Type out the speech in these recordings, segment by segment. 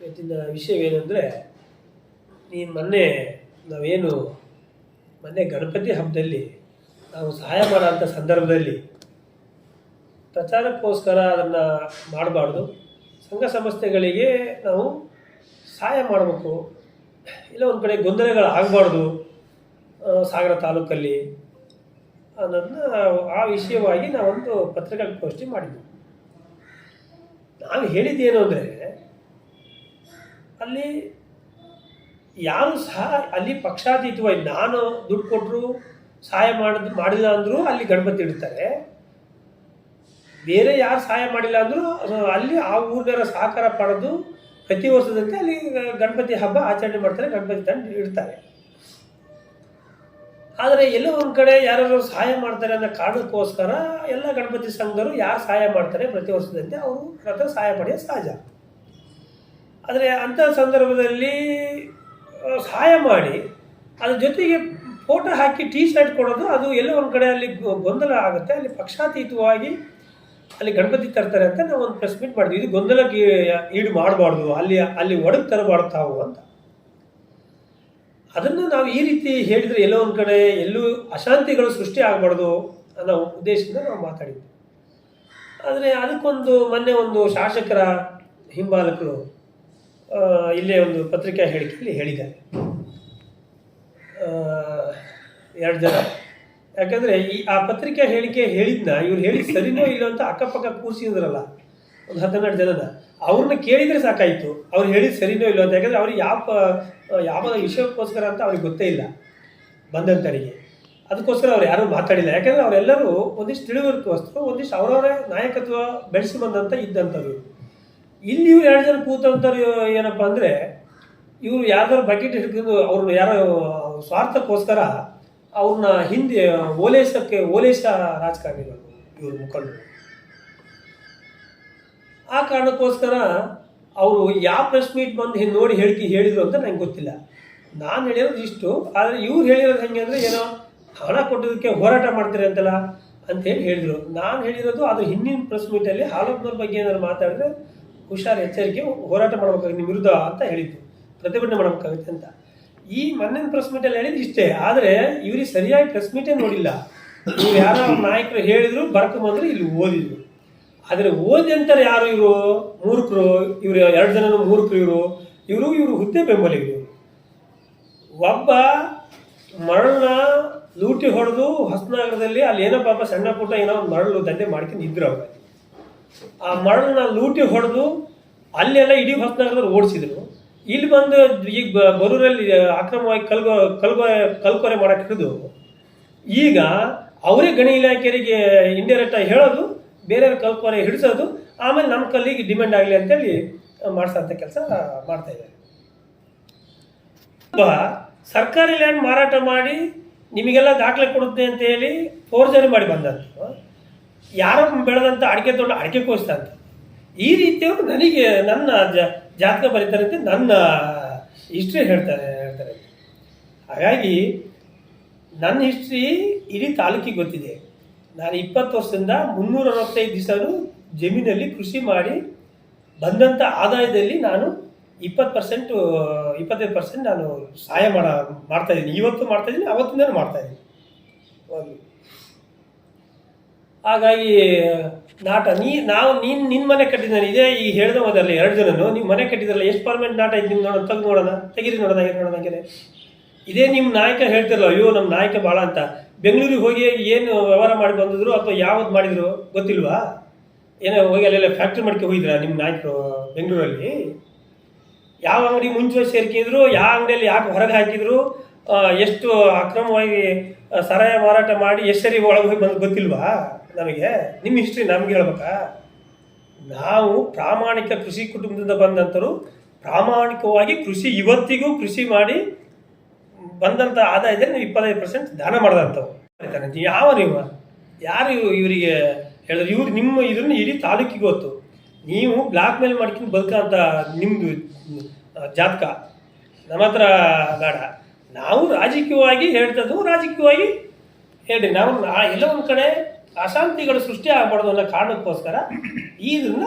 ಇವತ್ತಿನ ವಿಷಯವೇನೆಂದರೆ, ನೀನು ಮೊನ್ನೆ ನಾವೇನು ಮೊನ್ನೆ ಗಣಪತಿ ಹಬ್ಬದಲ್ಲಿ ನಾವು ಸಹಾಯ ಮಾಡೋಂಥ ಸಂದರ್ಭದಲ್ಲಿ ಪ್ರಚಾರಕ್ಕೋಸ್ಕರ ಅದನ್ನು ಮಾಡಬಾರ್ದು. ಸಂಘ ಸಂಸ್ಥೆಗಳಿಗೆ ನಾವು ಸಹಾಯ ಮಾಡಬೇಕು. ಇಲ್ಲ ಒಂದು ಕಡೆ ಗೊಂದಲಗಳು ಆಗಬಾರ್ದು ಸಾಗರ ತಾಲೂಕಲ್ಲಿ ಅನ್ನೋದನ್ನ ಆ ವಿಷಯವಾಗಿ ನಾವೊಂದು ಪತ್ರಿಕಾಗೋಷ್ಠಿ ಮಾಡಿದ್ವಿ. ನಾವು ಹೇಳಿದ್ದೇನು ಅಂದರೆ ಅಲ್ಲಿ ಯಾರು ಸಹ ಅಲ್ಲಿ ಪಕ್ಷಾತೀತವಾಗಿ ನಾನು ದುಡ್ಡು ಕೊಟ್ಟರು ಸಹಾಯ ಮಾಡಿದ ಮಾಡಿಲ್ಲ ಅಂದರೂ ಅಲ್ಲಿ ಗಣಪತಿ ಇಡ್ತಾರೆ. ಬೇರೆ ಯಾರು ಸಹಾಯ ಮಾಡಿಲ್ಲ ಅಂದರೂ ಅಲ್ಲಿ ಆ ಊರಿನ ಸಹಕಾರ ಪಡೆದು ಪ್ರತಿ ವರ್ಷದಂತೆ ಅಲ್ಲಿ ಗಣಪತಿ ಹಬ್ಬ ಆಚರಣೆ ಮಾಡ್ತಾರೆ, ಗಣಪತಿ ತಂದು ಇಡ್ತಾರೆ. ಆದರೆ ಎಲ್ಲೋ ಒಂದು ಕಡೆ ಯಾರು ಸಹಾಯ ಮಾಡ್ತಾರೆ ಅನ್ನೋ ಕಾರಣಕ್ಕೋಸ್ಕರ ಎಲ್ಲ ಗಣಪತಿ ಸಂಘದವರು ಯಾರು ಸಹಾಯ ಮಾಡ್ತಾರೆ ಪ್ರತಿ ವರ್ಷದಂತೆ ಅವರು ಸಹಾಯ ಮಾಡೋದು ಸಹಜ. ಆದರೆ ಅಂಥ ಸಂದರ್ಭದಲ್ಲಿ ಸಹಾಯ ಮಾಡಿ, ಅದ್ರ ಜೊತೆಗೆ ಫೋಟೋ ಹಾಕಿ ಟೀ ಶರ್ಟ್ ಕೊಡೋದು, ಅದು ಎಲ್ಲೋ ಒಂದು ಕಡೆ ಅಲ್ಲಿ ಗೊಂದಲ ಆಗುತ್ತೆ, ಅಲ್ಲಿ ಪಕ್ಷಾತೀತವಾಗಿ ಅಲ್ಲಿ ಗಣಪತಿ ತರ್ತಾರೆ ಅಂತ ನಾವು ಒಂದು ಪ್ರೆಸ್ ಮೀಟ್ ಮಾಡಿದ್ವಿ. ಇದು ಗೊಂದಲಕ್ಕೆ ಈಡು ಮಾಡಬಾರ್ದು, ಅಲ್ಲಿ ಅಲ್ಲಿ ಒಡಗ್ ತರಬಾರ್ದು ತಾವು ಅಂತ. ಅದನ್ನು ನಾವು ಈ ರೀತಿ ಹೇಳಿದರೆ ಎಲ್ಲೋ ಒಂದು ಕಡೆ ಎಲ್ಲೂ ಅಶಾಂತಿಗಳು ಸೃಷ್ಟಿ ಆಗಬಾರ್ದು ಅನ್ನೋ ಉದ್ದೇಶದಿಂದ ನಾವು ಮಾತಾಡಿದ್ವಿ. ಆದರೆ ಅದಕ್ಕೊಂದು ಮೊನ್ನೆ ಒಂದು ಶಾಸಕರ ಹಿಂಬಾಲಕರು ಇಲ್ಲೇ ಒಂದು ಪತ್ರಿಕಾ ಹೇಳಿಕೆಯಲ್ಲಿ ಹೇಳಿದ್ದಾರೆ. ಎರಡು ಜನ. ಯಾಕಂದರೆ ಈ, ಆ ಪತ್ರಿಕಾ ಹೇಳಿಕೆ ಹೇಳಿದ್ನ, ಇವ್ರು ಹೇಳಿ ಸರಿನೋ ಇಲ್ಲೋ ಅಂತ ಅಕ್ಕಪಕ್ಕ ಕೂರಿಸಿದ್ರಲ್ಲ ಒಂದು ಹದಿನೆಂಟು ಜನನ. ಅವ್ರನ್ನ ಕೇಳಿದರೆ ಸಾಕಾಯಿತು, ಅವ್ರು ಹೇಳಿದ ಸರಿನೋ ಇಲ್ಲೋ ಅಂತ. ಯಾಕಂದರೆ ಅವ್ರಿಗೆ ಯಾವ ಯಾವ ವಿಷಯಕ್ಕೋಸ್ಕರ ಅಂತ ಅವ್ರಿಗೆ ಗೊತ್ತೇ ಇಲ್ಲ ಬಂದಂತರಿಗೆ. ಅದಕ್ಕೋಸ್ಕರ ಅವ್ರು ಯಾರೂ ಮಾತಾಡಿಲ್ಲ. ಯಾಕಂದರೆ ಅವರೆಲ್ಲರೂ ಒಂದಿಷ್ಟು ತಿಳಿವಳಿಕೋಸ್ಕರ ಒಂದಿಷ್ಟು ಅವರವರೇ ನಾಯಕತ್ವ ಬೆಳೆಸಿ ಬಂದಂತ ಇದ್ದಂಥವ್ರು. ಇಲ್ಲಿ ಇವ್ರು ಎರಡು ಜನ ಕೂತಂತಾರೆ ಏನಪ್ಪ ಅಂದರೆ, ಇವರು ಯಾರ್ದಾರು ಬಕೆಟ್ ಹಿಡ್ಕೊಂಡು ಅವ್ರನ್ನ ಯಾರೋ ಸ್ವಾರ್ಥಕ್ಕೋಸ್ಕರ ಅವ್ರನ್ನ ಹಿಂದೆ ಓಲೇಸಕ್ಕೆ ಓಲೈಸ ರಾಜಕಾರಣಿಗಳು ಇವ್ರ ಮುಖಂಡರು. ಆ ಕಾರಣಕ್ಕೋಸ್ಕರ ಅವರು ಯಾವ ಪ್ರೆಸ್ ಮೀಟ್ ಬಂದು ಹಿಂಗೆ ನೋಡಿ ಹೇಳಿಕೆ ಹೇಳಿದ್ರು ಅಂತ ನಂಗೆ ಗೊತ್ತಿಲ್ಲ. ನಾನು ಹೇಳಿರೋದು ಇಷ್ಟು, ಆದರೆ ಇವ್ರು ಹೇಳಿರೋದು ಹೆಂಗೆ ಅಂದರೆ ಏನೋ ಹಣ ಕೊಟ್ಟಿದ್ದಕ್ಕೆ ಹೋರಾಟ ಮಾಡ್ತೀರಿ ಅಂತಲ್ಲ ಅಂತೇಳಿ ಹೇಳಿದರು. ನಾನು ಹೇಳಿರೋದು ಅದು ಹಿಂದಿನ ಪ್ರೆಸ್ ಮೀಟಲ್ಲಿ ಹಾಲಪ್ಪನವ್ರ ಬಗ್ಗೆ ಏನಾದ್ರು ಮಾತಾಡಿದ್ರೆ ಹುಷಾರು ಎಚ್ಚರಿಕೆ ಹೋರಾಟ ಮಾಡಬೇಕಾಗುತ್ತೆ ನಿಮ್ಮ ವಿರುದ್ಧ ಅಂತ ಹೇಳಿದ್ದು, ಪ್ರತಿಭಟನೆ ಮಾಡಬೇಕಾಗುತ್ತೆ ಅಂತ. ಈ ಮೊನ್ನೆ ಪ್ರೆಸ್ ಮೀಟಲ್ಲಿ ಹೇಳಿದ್ದು ಇಷ್ಟೇ, ಆದರೆ ಇವ್ರಿಗೆ ಸರಿಯಾಗಿ ಪ್ರೆಸ್ ಮೀಟೇ ನೋಡಿಲ್ಲ. ಇವ್ರು ಯಾರೋ ನಾಯಕರು ಹೇಳಿದ್ರು ಬರ್ಕೊಂಬಂದ್ರು ಇಲ್ಲಿ ಓದಿದ್ರು. ಆದರೆ ಓದಿ ಅಂತಾರೆ ಯಾರು ಇವರು? ಮೂರ್ಖರು, ಇವರು ಎರಡು ಜನ ಮೂರ್ಖರು ಇವರು. ಇವರು ಇವರು ಹುದ್ದೆ ಬೆಂಬಲಿಗರು ಒಬ್ಬ ಮರಳನ್ನ ಲೂಟಿ ಹೊಡೆದು ಹೊಸನಗರದಲ್ಲಿ ಅಲ್ಲಿ ಏನೋ ಪಾಪ ಸಣ್ಣ ಪುಟ್ಟ ಏನೋ ಒಂದು ಮರಳು ದಂಧೆ ಮಾಡ್ಕೊಂಡು ಇದ್ರು ಅವ್ರು. ಆ ಮರಳನ್ನ ಲೂಟಿ ಹೊಡೆದು ಅಲ್ಲೆಲ್ಲ ಇಡೀ ಹೊಸನಗರದವ್ರು ಓಡಿಸಿದ್ರು. ಇಲ್ಲಿ ಬಂದು ಈಗ ಬರೂರಲ್ಲಿ ಅಕ್ರಮವಾಗಿ ಕಲ್ಗೊ ಕಲ್ಗೊ, ಕಲ್ಕೊರೆ ಮಾಡಕ್ಕೆ ಹಿಡಿದು ಈಗ ಅವರೇ ಗಣಿ ಇಲಾಖೆಯರಿಗೆ ಇಂಡೈರೆಕ್ಟ್ ಆಗಿ ಹೇಳೋದು, ಬೇರೆಯವ್ರ ಕಲ್ಕೊರೆ ಹಿಡಿಸೋದು, ಆಮೇಲೆ ನಮ್ಮ ಕಲ್ಲಿಗೆ ಡಿಮ್ಯಾಂಡ್ ಆಗಲಿ ಅಂತೇಳಿ ಮಾಡಿಸೋಂಥ ಕೆಲಸ ಮಾಡ್ತಾ ಇದ್ದಾರೆ. ಸರ್ಕಾರಿ ಲ್ಯಾಂಡ್ ಮಾರಾಟ ಮಾಡಿ ನಿಮಗೆಲ್ಲ ದಾಖಲೆ ಕೊಡುತ್ತೆ ಅಂತ ಹೇಳಿ ಫೋರ್ಜರಿ ಮಾಡಿ ಬಂದಂತ ಯಾರೋ ಬೆಳೆದಂಥ ಅಡಿಕೆ ತೋಟ ಅಡಿಕೆ ಕೋಸ್ತಂತ ಈ ರೀತಿಯವರು ನನಗೆ ನನ್ನ ಜಾತಕ ಬರೀತಾರೆ ಅಂತ ನನ್ನ ಹಿಸ್ಟ್ರಿ ಹೇಳ್ತಾರೆ ಹೇಳ್ತಾರೆ. ಹಾಗಾಗಿ ನನ್ನ ಹಿಸ್ಟ್ರಿ ಇಡೀ ತಾಲೂಕಿಗೆ ಗೊತ್ತಿದೆ. ನಾನು ಇಪ್ಪತ್ತು ವರ್ಷದಿಂದ ಮುನ್ನೂರ ಅರವತ್ತೈದು ದಿವಸನೂ ಜಮೀನಲ್ಲಿ ಕೃಷಿ ಮಾಡಿ ಬಂದಂಥ ಆದಾಯದಲ್ಲಿ ನಾನು ಇಪ್ಪತ್ತು ಪರ್ಸೆಂಟು ಇಪ್ಪತ್ತೈದು ಪರ್ಸೆಂಟ್ ನಾನು ಸಹಾಯ ಮಾಡ, ಮಾಡ್ತಾ ಇದ್ದೀನಿ. ಇವತ್ತು ಮಾಡ್ತಾ ಇದ್ದೀನಿ, ಅವತ್ತಿಂದಲೂ ಮಾಡ್ತಾ ಇದ್ದೀನಿ. ಹೋಗ್ಲಿ. ಹಾಗಾಗಿ, ನಾಟ, ನೀ, ನಾವು, ನೀನು ನಿನ್ನ ಮನೆ ಕಟ್ಟಿದ್ದಾನೆ, ಇದೇ ಈ ಹೇಳ್ದೆ ಹೋದಲ್ಲ ಎರಡು ಜನನು, ನೀವು ಮನೆ ಕಟ್ಟಿದ್ರಲ್ಲ, ಎಷ್ಟು ಪರ್ಮೆಂಟ್ ನಾಟ ಐತಿ ನೀವು ನೋಡೋಣ, ತೆಗೆದು ನೋಡೋಣ, ತೆಗೀರಿ ನೋಡೋಣ, ಹೇಗೆ ನೋಡೋಣ ಹಂಗೆ ಇದೇ ನಿಮ್ಮ ನಾಯಕ ಹೇಳ್ತಿರಲ್ಲ, ಅಯ್ಯೋ ನಮ್ಮ ನಾಯಕ ಭಾಳ ಅಂತ. ಬೆಂಗಳೂರಿಗೆ ಹೋಗಿ ಏನು ವ್ಯವಹಾರ ಮಾಡಿ ಬಂದಿದ್ರು, ಅಥವಾ ಯಾವ್ದು ಮಾಡಿದ್ರು, ಗೊತ್ತಿಲ್ವಾ? ಏನೋ ಹೋಗಿ ಅಲ್ಲೆಲ್ಲ ಫ್ಯಾಕ್ಟ್ರಿ ಮಾಡ್ಕೆ ಹೋಗಿದ್ರಾ ನಿಮ್ಮ ನಾಯಕರು ಬೆಂಗಳೂರಲ್ಲಿ? ಯಾವ ಅಂಗಡಿ ಮುಂಚೆ ಸೇರ್ಕಿದ್ರು, ಯಾವ ಅಂಗಡಿಯಲ್ಲಿ ಯಾಕೆ ಹೊರಗೆ ಹಾಕಿದ್ರು ಎಷ್ಟು ಅಕ್ರಮವಾಗಿ ಸರಾಯ ಮಾರಾಟ ಮಾಡಿ ಎಷ್ಟು ಸರಿ ಒಳಗೆ ಹೋಗಿ ಬಂದು ಗೊತ್ತಿಲ್ವಾ? ನಮಗೆ ನಿಮ್ಮ ಹಿಸ್ಟ್ರಿ ನಮ್ಗೆ ಹೇಳ್ಬೇಕಾ? ನಾವು ಪ್ರಾಮಾಣಿಕ ಕೃಷಿ ಕುಟುಂಬದಿಂದ ಬಂದಂಥರು ಪ್ರಾಮಾಣಿಕವಾಗಿ ಕೃಷಿ ಇವತ್ತಿಗೂ ಕೃಷಿ ಮಾಡಿ ಬಂದಂಥ ಆದಾಯದಲ್ಲಿ ನೀವು ಇಪ್ಪತ್ತೈದು ಪರ್ಸೆಂಟ್ ದಾನ ಮಾಡಿದಂಥವು ಯಾವ ನೀವು? ಯಾರು ಇವ್- ಇವರಿಗೆ ಹೇಳಿದ್ರು? ಇವ್ರು ನಿಮ್ಮ ಇದನ್ನು ಇಡೀ ತಾಲೂಕಿಗೆ ಗೊತ್ತು. ನೀವು ಬ್ಲಾಕ್ ಮೇಲ್ ಮಾಡ್ಕೊಂಡು ಬದುಕಂತ ನಿಮ್ಮದು ಜಾತಕ. ನಮ್ಮ ಹತ್ರ ಬೇಡ. ನಾವು ರಾಜಕೀಯವಾಗಿ ಹೇಳ್ತದ್ದು ರಾಜಕೀಯವಾಗಿ ಹೇಳಿ ನಾವು ಎಲ್ಲ ಒಂದು ಕಡೆ ಅಶಾಂತಿಗಳು ಸೃಷ್ಟಿ ಆಗಬಾರ್ದು ಅನ್ನೋ ಕಾರಣಕ್ಕೋಸ್ಕರ ಇದನ್ನ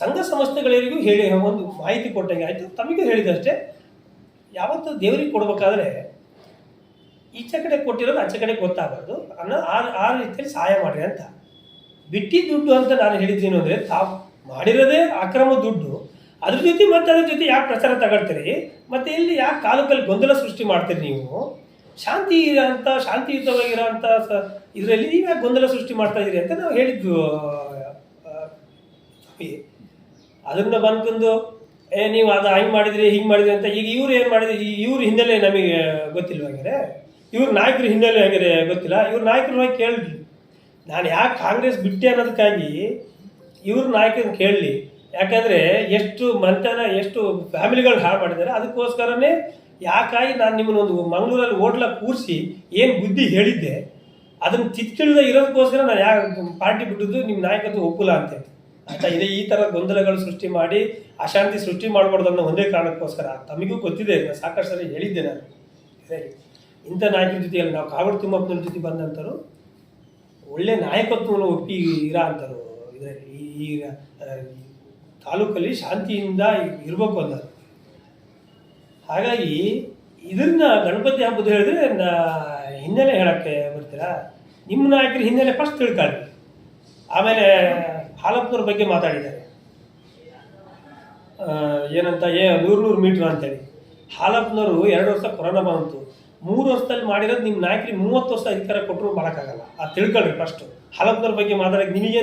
ಸಂಘ ಸಂಸ್ಥೆಗಳಿಗೂ ಹೇಳಿ ಒಂದು ಮಾಹಿತಿ ಕೊಟ್ಟಂಗೆ ಆಯಿತು. ತಮಗೂ ಹೇಳಿದಷ್ಟೇ, ಯಾವತ್ತೂ ದೇವರಿಗೆ ಕೊಡಬೇಕಾದ್ರೆ ಈಚೆ ಕಡೆ ಕೊಟ್ಟಿರೋದು ಆಚೆ ಕಡೆ ಗೊತ್ತಾಗೋದು ಅನ್ನೋ ಆ ಆ ರೀತಿಯಲ್ಲಿ ಸಹಾಯ ಮಾಡಿರಿ ಅಂತ. ಬಿಟ್ಟಿ ದುಡ್ಡು ಅಂತ ನಾನು ಹೇಳಿದ್ದೀನಿ ಅಂದರೆ ತಾವು ಮಾಡಿರೋದೇ ಅಕ್ರಮ ದುಡ್ಡು. ಅದ್ರ ಜೊತೆ ಮತ್ತೆ ಅದ್ರ ಜೊತೆ ಯಾಕೆ ಪ್ರಚಾರ ತಗೊಳ್ತೀರಿ? ಮತ್ತೆ ಇಲ್ಲಿ ಯಾಕೆ ಕಾಲಕ್ಕಲ್ಲಿ ಗೊಂದಲ ಸೃಷ್ಟಿ ಮಾಡ್ತೀರಿ ನೀವು? ಶಾಂತಿ ಇರೋಂಥ ಶಾಂತಿಯುತವಾಗಿರೋಂಥ ಸ ಇದರಲ್ಲಿ ನೀವ್ಯಾಕೆ ಗೊಂದಲ ಸೃಷ್ಟಿ ಮಾಡ್ತಾ ಇದ್ದೀರಿ ಅಂತ ನಾವು ಹೇಳಿದ್ದು. ಅದನ್ನ ಬಂದ್ಕೊಂಡು, ಏ, ನೀವು ಅದು ಹಂಗೆ ಮಾಡಿದ್ರಿ, ಹಿಂಗೆ ಮಾಡಿದ್ರಿ ಅಂತ ಈಗ ಇವ್ರು ಏನು ಮಾಡಿದ್ರಿ, ಈ ಇವ್ರ ಹಿನ್ನೆಲೆ ನಮಗೆ ಗೊತ್ತಿಲ್ಲ ಹಾಗಾದ್ರೆ? ಇವ್ರ ನಾಯಕರ ಹಿನ್ನೆಲೆ ಹಾಗಾದ್ರೆ ಗೊತ್ತಿಲ್ಲ. ಇವ್ರ ನಾಯಕರು ಹೋಗಿ ಕೇಳ್ರಿ. ನಾನು ಯಾಕೆ ಕಾಂಗ್ರೆಸ್ ಬಿಟ್ಟೆ ಅನ್ನೋದಕ್ಕಾಗಿ ಇವ್ರ ನಾಯಕರನ್ನ ಕೇಳಲಿ. ಯಾಕಂದರೆ ಎಷ್ಟು ಮಂತನ, ಎಷ್ಟು ಫ್ಯಾಮಿಲಿಗಳು ಹಾಳು ಮಾಡಿದ್ದಾರೆ ಅದಕ್ಕೋಸ್ಕರನೇ ಯಾಕಾಗಿ ನಾನು ನಿಮ್ಮನ್ನ ಒಂದು ಮಂಗಳೂರಲ್ಲಿ ಹೋಟ್ಲ ಕೂರಿಸಿ ಏನು ಬುದ್ಧಿ ಹೇಳಿದ್ದೆ ಅದನ್ನು ತಿತ್ತಿಳಿದ ಇರೋದಕ್ಕೋಸ್ಕರ ನಾನು ಯಾಕೆ ಪಾರ್ಟಿ ಬಿಟ್ಟಿದ್ದು ನಿಮ್ಮ ನಾಯಕತ್ವ ಒಪ್ಪಲ್ಲ ಅಂತ. ಆಯ್ತಾ? ಇದೇ ಈ ಥರ ಗೊಂದಲಗಳು ಸೃಷ್ಟಿ ಮಾಡಿ, ಅಶಾಂತಿ ಸೃಷ್ಟಿ ಮಾಡಬಾರ್ದು ಅನ್ನೋ ಒಂದೇ ಕಾರಣಕ್ಕೋಸ್ಕರ, ತಮಗೂ ಗೊತ್ತಿದೆ, ನಾನು ಸಾಕಷ್ಟು ಸಲ ಹೇಳಿದ್ದೆ ನಾನು. ಸರಿ, ಇಂಥ ನಾಯಕರ ಜೊತೆಯಲ್ಲಿ ನಾವು ಕಾವಡ್ ತಿಮ್ಮಪ್ಪನ ಜೊತೆ ಬಂದಂಥರು ಒಳ್ಳೆ ನಾಯಕತ್ವವನ್ನು ಒಪ್ಪಿ ಇರೋ ಅಂಥವ್ರು ಇದರಲ್ಲಿ ಈಗ ತಾಲೂಕಲ್ಲಿ ಶಾಂತಿಯಿಂದ ಇರಬೇಕು ಅನ್ನೋದು ಹಾಗಾಗಿ ಇದನ್ನ ಗಣಪತಿ ಹಬ್ಬದ ಹೇಳಿದ್ರೆ ನಾ ಹಿನ್ನೆಲೆ ಹೇಳಕ್ಕೆ ಬರ್ತೀರಾ? ನಿಮ್ಮ ನಾಯಕರು ಹಿನ್ನೆಲೆ ಫಸ್ಟ್ ತಿಳ್ಕೊಳ್ಳಿ. ಆಮೇಲೆ ಹಾಲಪ್ಪನವ್ರ ಬಗ್ಗೆ ಮಾತಾಡಿದ್ದಾರೆ. ಏನಂತ, ಏ, ನೂರು ನೂರು ಮೀಟ್ರ್ ಅಂತೇಳಿ. ಹಾಲಪ್ಪನವರು ಎರಡು ವರ್ಷ ಕೊರೋನಾ ಬಂತು. ಮೂರು ವರ್ಷದಲ್ಲಿ ಮಾಡಿರೋದು ನಿಮ್ಮ ನಾಯಕರಿಗೆ ಮೂವತ್ತು ವರ್ಷ ಅಧಿಕಾರ ಕೊಟ್ಟರು ಮಾಡೋಕ್ಕಾಗಲ್ಲ. ಅದು ತಿಳ್ಕೊಳ್ರಿ ಫಸ್ಟು ಹಾಲಪ್ಪನವ್ರ ಬಗ್ಗೆ ಮಾತಾಡೋಕೆ ನಿಮಗೆ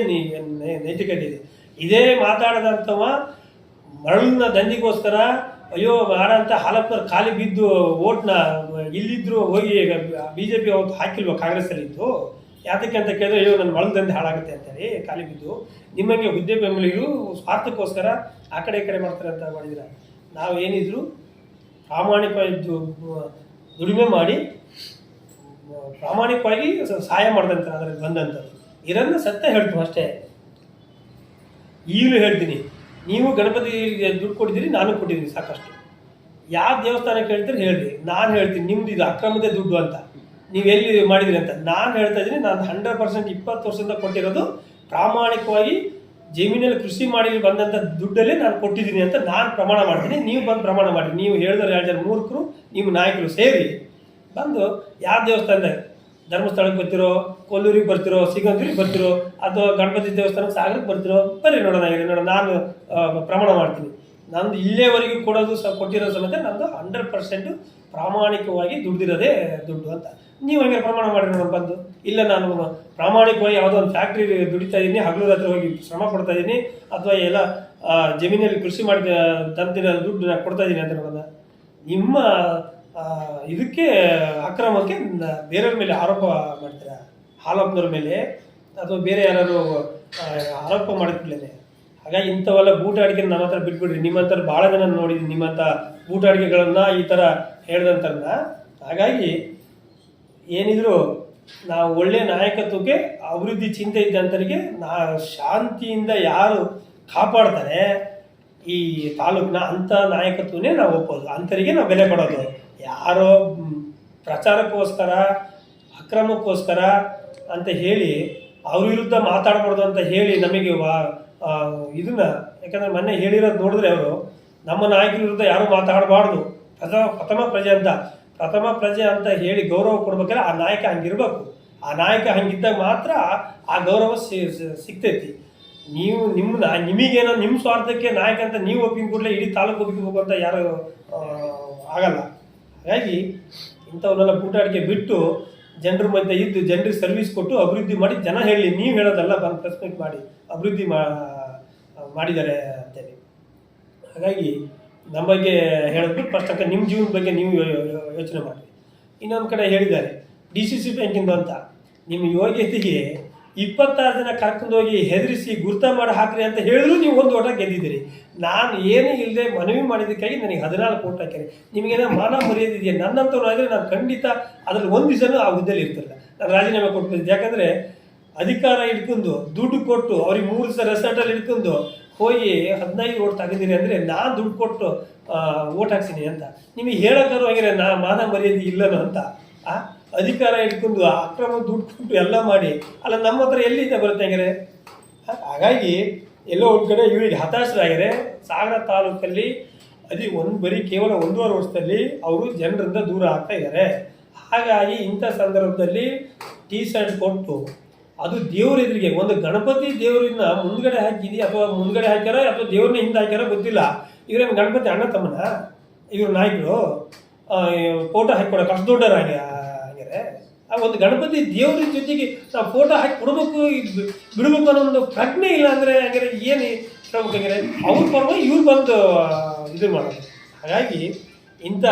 ನೈತಿಕತೆ ಇದೆ? ಇದೇ ಮಾತಾಡದಂಥವ ಮರಳಿನ ದಂಡಿಗೋಸ್ಕರ ಅಯ್ಯೋ ಮಾಡ ಅಂತ ಹಾಲಪ್ಪನವ್ರು ಖಾಲಿ ಬಿದ್ದು ಓಟ್ನ ಇಲ್ಲಿದ್ರು ಹೋಗಿ ಬಿ ಜೆ ಪಿ ಅವತ್ತು ಹಾಕಿಲ್ವ ಕಾಂಗ್ರೆಸ್ಸಲ್ಲಿ ಇದ್ದು ಯಾತಕ್ಕೆ ಅಂತ ಕೇಳಿದ್ರೆ, ಅಯ್ಯೋ, ನನ್ನ ಮರಳು ದಂಧೆ ಹಾಳಾಗುತ್ತೆ ಅಂತೇಳಿ ಖಾಲಿ ಬಿದ್ದು. ನಿಮಗೆ ಹುದ್ದೆ ಬೆಂಬಲಿಗರು ಸ್ವಾರ್ಥಕ್ಕೋಸ್ಕರ ಆ ಕಡೆ ಈ ಕಡೆ ಮಾಡ್ತಾರೆ ಅಂತ ಮಾಡಿದಿರ ನಾವು ಏನಿದ್ರು ಇದ್ದು ದುಡಿಮೆ ಮಾಡಿ, ಪ್ರಾಮಾಣಿಕವಾಗಿ ಸಹಾಯ ಮಾಡ್ದಂತ ಅದರಲ್ಲಿ ಬಂದಂಥದ್ದು ಇದನ್ನು ಸತ್ಯ ಹೇಳ್ತೀವಿ ಅಷ್ಟೇ. ಈಗಲೂ ಹೇಳ್ತೀನಿ. ನೀವು ಗಣಪತಿ ದುಡ್ಡು ಕೊಟ್ಟಿದ್ದೀರಿ, ನಾನು ಕೊಟ್ಟಿದ್ದೀನಿ ಸಾಕಷ್ಟು. ಯಾವ ದೇವಸ್ಥಾನಕ್ಕೆ ಹೇಳ್ತೀರಿ ಹೇಳ್ರಿ, ನಾನು ಹೇಳ್ತೀನಿ, ನಿಮ್ದು ಇದು ಅಕ್ರಮದೇ ದುಡ್ಡು ಅಂತ. ನೀವು ಎಲ್ಲಿ ಮಾಡಿದಿರಿ ಅಂತ. ನಾನು ಹೇಳ್ತಾ ಇದ್ದೀನಿ, ನಾನು ಹಂಡ್ರೆಡ್ ಪರ್ಸೆಂಟ್ ಇಪ್ಪತ್ತು ವರ್ಷದಿಂದ ಕೊಟ್ಟಿರೋದು ಪ್ರಾಮಾಣಿಕವಾಗಿ ಜಮೀನಲ್ಲಿ ಕೃಷಿ ಮಾಡಿ ಬಂದಂಥ ದುಡ್ಡಲ್ಲೇ ನಾನು ಕೊಟ್ಟಿದ್ದೀನಿ ಅಂತ ನಾನು ಪ್ರಮಾಣ ಮಾಡ್ತೀನಿ. ನೀವು ಬಂದು ಪ್ರಮಾಣ ಮಾಡಿ ನೀವು ಹೇಳಿದ್ರೆ ಎರಡು ಜನ ಮೂರ್ಖರು ನೀವು ನಾಯಕರು ಸೇರಿ ಬಂದು ಯಾವ ದೇವಸ್ಥಾನದಾಗ ಧರ್ಮಸ್ಥಳಕ್ಕೆ ಬರ್ತಿರೋ, ಕೊಲ್ಲೂರಿಗೆ ಬರ್ತಿರೋ ಸಿಗಂದೂರಿಗೆ ಬರ್ತಿರೋ, ಅಥವಾ ಗಣಪತಿ ದೇವಸ್ಥಾನಕ್ಕೆ ಸಾಗರಕ್ಕೆ ಬರ್ತಿರೋ ಬರ್ರಿ ನೋಡೋಣ ನೋಡೋಣ, ನಾನು ಪ್ರಮಾಣ ಮಾಡ್ತೀನಿ. ನಂದು ಇಲ್ಲೇವರೆಗೂ ಕೊಡೋದು ಸ, ಕೊಟ್ಟಿರೋ ಸಮೇತ ನಂದು ಹಂಡ್ರೆಡ್ ಪರ್ಸೆಂಟು ಪ್ರಾಮಾಣಿಕವಾಗಿ ದುಡ್ದಿರೋದೇ ದುಡ್ಡು ಅಂತ. ನೀವು ಹಂಗೆ ಪ್ರಮಾಣ ಮಾಡಿ ನೋಡೋಣ, ಬಂದು. ಇಲ್ಲ, ನಾನು ಪ್ರಾಮಾಣಿಕವಾಗಿ ಯಾವುದೋ ಒಂದು ಫ್ಯಾಕ್ಟ್ರಿ ದುಡಿತಾ ಇದ್ದೀನಿ ಹಗಲು ರಾತ್ರಿ ಹೋಗಿ ಶ್ರಮ ಪಡ್ತಾ ಇದ್ದೀನಿ, ಅಥವಾ ಎಲ್ಲ ಜಮೀನಲ್ಲಿ ಕೃಷಿ ಮಾಡಿದ, ತಂತಿನ ದುಡ್ಡು ನಾನು ಕೊಡ್ತಾ ಇದ್ದೀನಿ ಅಂತ ನೋಡೋಣ. ನಿಮ್ಮ ಇದಕ್ಕೆ ಅಕ್ರಮಕ್ಕೆ ಬೇರೆಯವ್ರ ಮೇಲೆ ಆರೋಪ ಮಾಡ್ತಾರೆ? ಹಾಲಪ್ಪನವ್ರ ಮೇಲೆ? ಅಥವಾ ಬೇರೆ ಯಾರು ಆರೋಪ ಮಾಡಿದ್ಮೇಲೆ? ಹಾಗಾಗಿ ಇಂಥವೆಲ್ಲ ಬೂಟಾಟಿಕೆ ನಮ್ಮ ಹತ್ರ ಬಿಟ್ಬಿಡ್ರಿ. ನಿಮ್ಮಂಥವ್ರು ಭಾಳ ಜನ ನೋಡಿದ್ದೀನಿ ನಿಮ್ಮಂಥ ಬೂಟಾಟಿಕೆಗಳನ್ನ ಈ ಥರ ಹೇಳ್ದಂಥವ್ರನ್ನ ಹಾಗಾಗಿ ಏನಿದ್ರು ನಾವು ಒಳ್ಳೆ ನಾಯಕತ್ವಕ್ಕೆ ಅಭಿವೃದ್ಧಿ ಚಿಂತೆ ಇದ್ದಂಥರಿಗೆ ನಾ ಶಾಂತಿಯಿಂದ ಯಾರು ಕಾಪಾಡ್ತಾರೆ ಈ ತಾಲೂಕಿನ ಅಂಥ ನಾಯಕತ್ವನೇ ನಾವು ಒಪ್ಪೋದು. ಅಂಥರಿಗೆ ನಾವು ಬೆಲೆ ಕೊಡೋದು. ಯಾರೋ ಪ್ರಚಾರಕ್ಕೋಸ್ಕರ, ಅಕ್ರಮಕ್ಕೋಸ್ಕರ ಅಂತ ಹೇಳಿ, ಅವ್ರ ವಿರುದ್ಧ ಮಾತಾಡಬಾರ್ದು ಅಂತ ಹೇಳಿ ನಮಗೆ ವಾ ಇದನ್ನ, ಯಾಕಂದ್ರೆ ಮೊನ್ನೆ ಹೇಳಿರೋದು ನೋಡಿದ್ರೆ ಅವರು, ನಮ್ಮ ನಾಯಕರ ವಿರುದ್ಧ ಯಾರು ಮಾತಾಡಬಾರ್ದು. ಪ್ರಥಮ ಪ್ರಥಮ ಪ್ರಜೆ ಅಂತ, ಪ್ರಥಮ ಪ್ರಜೆ ಅಂತ ಹೇಳಿ ಗೌರವ ಕೊಡ್ಬೇಕಾದ್ರೆ ಆ ನಾಯಕ ಹಂಗಿರ್ಬೇಕು. ಆ ನಾಯಕ ಹಂಗಿದ್ದಾಗ ಮಾತ್ರ ಆ ಗೌರವ ಸಿಗ್ತೈತಿ. ನೀವು ನಿಮ್ಮನ್ನ ನಿಮಗೇನೋ ನಿಮ್ಮ ಸ್ವಾರ್ಥಕ್ಕೆ ನಾಯಕ ಅಂತ ನೀವು ಒಪ್ಪಿನ ಕೂಡಲೇ ಇಡೀ ತಾಲೂಕು ಒಪ್ಪಿಕೋಬೇಕು ಅಂತ ಯಾರು ಆಗಲ್ಲ. ಹಾಗಾಗಿ ಇಂಥವನ್ನೆಲ್ಲ ಕೂಟಾಡಿಕೆ ಬಿಟ್ಟು ಜನರ ಮಧ್ಯೆ ಇದ್ದು ಜನರಿಗೆ ಸರ್ವಿಸ್ ಕೊಟ್ಟು ಅಭಿವೃದ್ಧಿ ಮಾಡಿ ಜನ ಹೇಳಿ, ನೀವು ಹೇಳೋದಲ್ಲ, ಬಂದು ಪ್ರೆಸ್ಮೆಂಟ್ ಮಾಡಿ, ಅಭಿವೃದ್ಧಿ ಮಾಡಿದ್ದಾರೆ ಅಂತೇಳಿ. ಹಾಗಾಗಿ ನಮ್ಮ ಬಗ್ಗೆ ಹೇಳೋದು ಫಸ್ಟ್ ಅಕ್ಕ ನಿಮ್ಮ ಜೀವನದ ಬಗ್ಗೆ ನೀವು ಯೋಚನೆ ಮಾಡಿ. ಇನ್ನೊಂದು ಕಡೆ ಹೇಳಿದ್ದಾರೆ ಡಿ ಸಿ ಸಿ ಬ್ಯಾಂಕಿಂದು ಅಂತ. ನಿಮ್ಮ ಯೋಗ್ಯತೆಗೆ ಇಪ್ಪತ್ತಾರು ಜನ ಕರ್ಕೊಂಡೋಗಿ ಹೆದರಿಸಿ ಗುರ್ತ ಮಾಡಿ ಹಾಕ್ರಿ ಅಂತ ಹೇಳಿದ್ರು ನೀವು ಒಂದು ಓಟ ಗೆದ್ದಿದ್ದೀರಿ. ನಾನು ಏನೂ ಇಲ್ಲದೆ ಮನವಿ ಮಾಡಿದ್ದಕ್ಕಾಗಿ ನನಗೆ ಹದಿನಾಲ್ಕು ಓಟ್ ಹಾಕಿರಿ ನಿಮಗೇನೋ ಮಾನ ಮರ್ಯಾದೆ ಇದೆಯಾ? ನನ್ನಂಥವ್ರು ಆದರೆ ನಾನು ಖಂಡಿತ ಅದ್ರಲ್ಲಿ ಒಂದು ದಿವಸನೂ ಆ ಹುದ್ದೆಯಲ್ಲಿ ಇರ್ತಿಲ್ಲ ನಾನು ರಾಜೀನಾಮೆ ಕೊಟ್ಬಿಟ್ಟಿದ್ದೆ. ಯಾಕಂದರೆ ಅಧಿಕಾರ ಇಟ್ಕೊಂಡು ದುಡ್ಡು ಕೊಟ್ಟು ಅವ್ರಿಗೆ ಮೂರು ದಿವಸ ರೆಸಾರ್ಟಲ್ಲಿ ಇಟ್ಕೊಂಡು ಹೋಗಿ ಹದಿನೈದು ಓಟ್ ತೆಗೆದಿರಿ ಅಂದರೆ ನಾನು ದುಡ್ಡು ಕೊಟ್ಟು ಓಟ್ ಹಾಕ್ಸೀನಿ ಅಂತ. ನಿಮಗೆ ಹೇಳೋಕ್ಕಾರು ಹಾಗೆ ನಾ ಮಾನ ಮರ್ಯಾದೆ ಇಲ್ಲನೋ ಅಂತ. ಆ? ಅಧಿಕಾರ ಇಟ್ಕೊಂಡು ಅಕ್ರಮ ದುಡ್ಡು ಕೊಟ್ಟು ಎಲ್ಲ ಮಾಡಿ, ಅಲ್ಲ ನಮ್ಮ ಹತ್ರ ಎಲ್ಲಿಂದ ಬರುತ್ತೆ ಹಂಗಾರೆ ಹಾಗಾಗಿ ಎಲ್ಲೋ ಒಂದು ಕಡೆ ಇವರಿಗೆ ಹತಾಶರಾಗಿದ್ದಾರೆ ಸಾಗರ ತಾಲೂಕಲ್ಲಿ ಅದೇ ಒಂದು ಬರೀ ಕೇವಲ ಒಂದೂವರೆ ವರ್ಷದಲ್ಲಿ ಅವರು ಜನರಿಂದ ದೂರ ಆಗ್ತಾ ಇದ್ದಾರೆ. ಹಾಗಾಗಿ ಇಂಥ ಸಂದರ್ಭದಲ್ಲಿ ಟೀ ಶರ್ಟ್ ಕೊಟ್ಟು ಅದು ದೇವ್ರ ಎದುರಿಗೆ, ಒಂದು ಗಣಪತಿ ದೇವರನ್ನ ಮುಂದ್ಗಡೆ ಹಾಕಿದಿ ಅಥವಾ ಮುಂದ್ಗಡೆ ಹಾಕ್ಯಾರ ಅಥವಾ ದೇವ್ರನ್ನ ಹಿಂದೆ ಹಾಕ್ಯಾರ ಗೊತ್ತಿಲ್ಲ. ಇವ್ರೇನು ಗಣಪತಿ ಅಣ್ಣ ತಮ್ಮನ? ಇವ್ರ ನಾಯಕರು ಫೋಟೋ ಹಾಕಿಕೊಡೋ ಅಷ್ಟು ದೊಡ್ಡವರಾಗಿ ಆಗ್ಯಾರೆ ಆ ಒಂದು ಗಣಪತಿ ದೇವ್ರ ಜೊತೆಗೆ ನಾವು ಫೋಟೋ ಹಾಕಿ ಕೊಡಬೇಕು ಬಿಡಬೇಕು ಅನ್ನೋ ಒಂದು ಪ್ರಜ್ಞೆ ಇಲ್ಲ ಅಂದರೆ ಹಂಗಾರೆ ಏನು ಹೇಳ್ಬೇಕಾದ್ರೆ ಅವ್ರ ಪರವಾಗಿ ಇವ್ರು ಬಂದು ಇದು ಮಾಡೋದು. ಹಾಗಾಗಿ ಇಂಥ